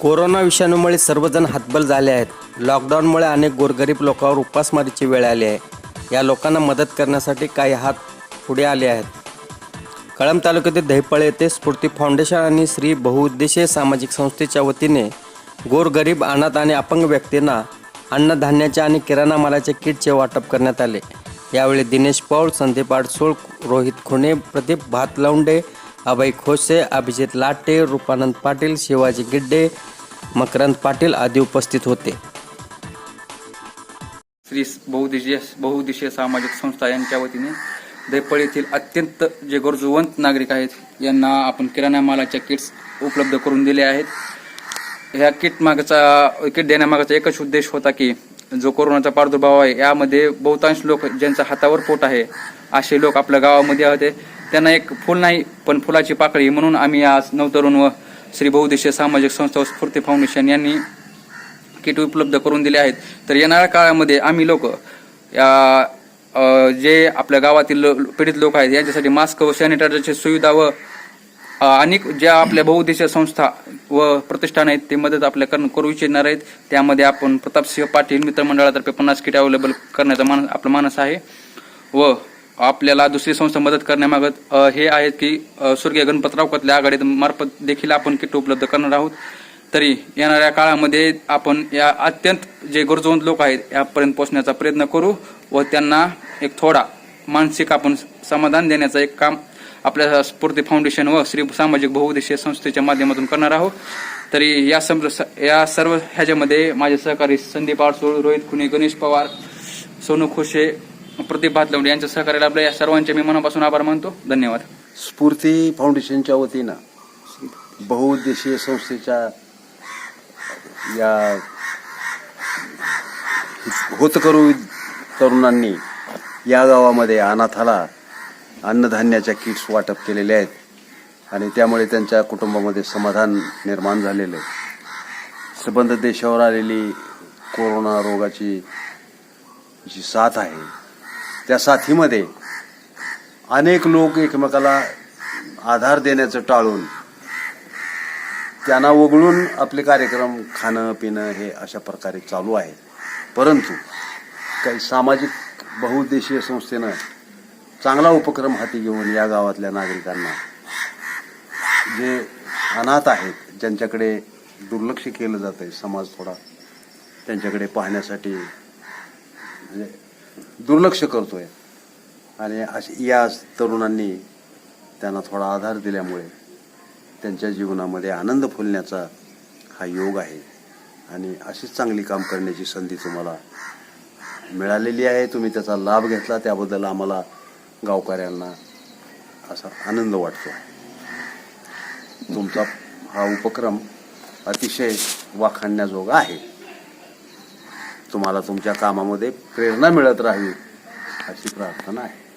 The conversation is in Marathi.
कोरोना विषाणूमुळे सर्वजण हातबल झाले आहेत. लॉकडाऊनमुळे अनेक गोरगरीब लोकांवर उपासमारीची वेळ आली आहे. या लोकांना मदत करण्यासाठी काही हात पुढे आले आहेत. कळंब तालुक्यातील दहिपळे येथे स्फूर्ती फाउंडेशन आणि श्री बहुउद्देशीय सामाजिक संस्थेच्या वतीने गोरगरीब अनाथ आणि अपंग व्यक्तींना अन्नधान्याच्या आणि किराणा मालाच्या किटचे वाटप करण्यात आले. यावेळी दिनेश पौळ संदीप आडसोळ रोहित खुणे प्रदीप भातलवंडे अभय खोसे अभिजित लाटे रूपानंद पाटील शिवाजी गिड्डे मकरंद पाटील आदी उपस्थित होते. श्री बहुदिशीय बहुदिशीय सामाजिक संस्था यांच्या वतीने दैपळ येथील अत्यंत जे गरजूवंत नागरिक आहेत. यांना आपण किराणा मालाच्या किट्स उपलब्ध करून दिले आहेत. ह्या किट मागचा किट देण्यामागचा एकच उद्देश होता की जो कोरोनाचा प्रादुर्भाव आहे यामध्ये बहुतांश लोक ज्यांचा हातावर पोट आहे असे लोक आपल्या गावामध्ये होते. त्यांना एक फुल नाही पण फुलाची पाकळी. म्हणून आम्ही आज नवतरुण व श्री बहुदेशीय सामाजिक संस्था व स्फूर्ती फाउंडेशन यांनी किट उपलब्ध करून दिले आहेत. तर येणाऱ्या काळामध्ये आम्ही लोक या जे आपल्या गावातील लो- पीडित लोक आहेत यांच्यासाठी मास्क व सॅनिटायझरची सुविधा व अनेक ज्या आपल्या बहुदेशीय संस्था व प्रतिष्ठान आहेत ते मदत आपल्या करून करू इच्छिणार आहेत. त्यामध्ये आपण प्रतापसिंह पाटील मित्रमंडळातर्फे पन्नास किट अवेलेबल करण्याचा मान आपला मानस आहे. व आपल्याला दुसरी संस्था मदत करण्यामागत हे आहेत की स्वर्गीय गणपतराव कतल्या मार्फत देखील आपण किट उपलब्ध करणार आहोत. तरी येणाऱ्या काळामध्ये आपण या अत्यंत जे गरजवंत लोक आहेत यापर्यंत पोहोचण्याचा प्रयत्न करू व त्यांना एक थोडा मानसिक आपण समाधान देण्याचं एक काम आपल्या स्फूर्ती फाउंडेशन व श्री सामाजिक बहुउद्देशीय संस्थेच्या माध्यमातून करणार आहोत. तरी या सम या सर्व ह्याच्यामध्ये माझे सहकारी संदीप आडसूळ रोहित खुने गणेश पवार सोनू खोशे प्रदीप भातलवडे यांच्या सहकार्याला आपल्या या सर्वांचे मी मनापासून आभार मानतो. धन्यवाद. स्फूर्ती फाउंडेशनच्या वतीनं बहुउद्देशीय संस्थेच्या या होतकरू तरुणांनी या गावामध्ये अनाथाला अन्नधान्याच्या किट्स वाटप केलेले आहेत आणि त्यामुळे त्यांच्या कुटुंबामध्ये समाधान निर्माण झालेलं आहे. सबंध देशावर आलेली कोरोना रोगाची जी साथ आहे त्या साथीमध्ये अनेक लोक एकमेकाला आधार देण्याचं टाळून त्यांना वगळून आपले कार्यक्रम खाणं पिणं हे अशा प्रकारे चालू आहे. परंतु काही सामाजिक बहुउद्देशीय संस्थेनं चांगला उपक्रम हाती घेऊन या गावातल्या नागरिकांना जे अनाथ आहेत ज्यांच्याकडे दुर्लक्ष केलं जातं आहे समाज थोडा त्यांच्याकडे पाहण्यासाठी म्हणजे दुर्लक्ष करतोय. आणि अश- या तरुणांनी त्यांना थोडा आधार दिल्यामुळे त्यांच्या जीवनामध्ये आनंद फुलण्याचा हा योग आहे. आणि अशीच चांगली काम करण्याची संधी तुम्हाला मिळालेली आहे. तुम्ही त्याचा लाभ घेतला. त्याबद्दल आम्हाला गावकऱ्यांना असा आनंद वाटतो. तुमचा हा उपक्रम अतिशय वाखाणण्याजोगा आहे. तुम्हाला तुमच्या कामामध्ये प्रेरणा मिळत राहावी अशी प्रार्थना आहे.